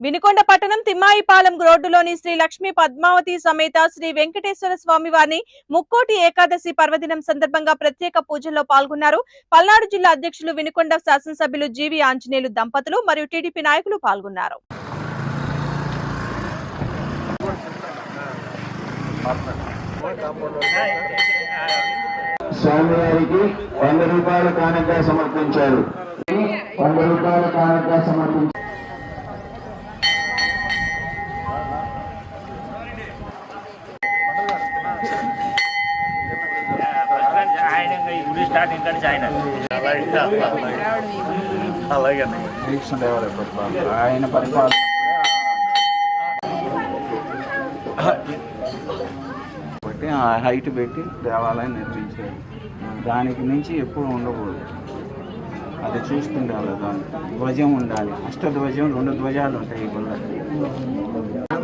వినుకొండ పట్టణం తిమ్మాయిపాలెం రోడ్డులోని శ్రీ లక్ష్మీ పద్మావతి సమేత శ్రీ వెంకటేశ్వర స్వామి వారిని ముక్కోటి ఏకాదశి పర్వదినం సందర్భంగా ప్రత్యేక పూజల్లో పాల్గొన్నారు. పల్నాడు జిల్లా అధ్యక్షులు వినుకొండ శాసనసభ్యులు జీవి ఆంజనేయులు దంపతులు మరియు టీడీపీ నాయకులు పాల్గొన్నారు. స్వామివారికి వంద రూపాయల కానుక సమర్పించారు. వంద రూపాయల కానుక సమర్పించారు. ఇంకా గుడి స్టార్టింగ్ కానీ ఆయన అలాగే ఆయన పరిపాలన బట్టి ఆ హైట్ పెట్టి దేవాలయం నిర్మించారు. దానికి మించి ఎప్పుడు ఉండకూడదు. అది చూస్తుండాలి దాన్ని. ధ్వజం ఉండాలి. అష్టధ్వజం రెండు ధ్వజాలు ఉంటాయి ఈ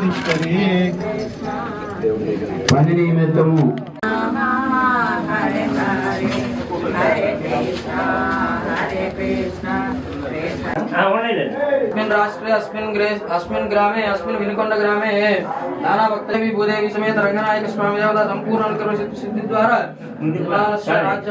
తిరిగి పని నిమిత్తము अस्मिन् राष्ट्रे अस्मिन् ग्रे अस्मिन् ग्रामे अस्मिन् विनुकोण्ड ग्रामे नाना भक्तदेवी भूदेवी समेत रंगनायक स्वामी देवता संपूर्ण करो सिद्धि द्वारा राज्य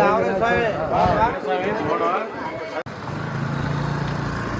આવડે સાહેબ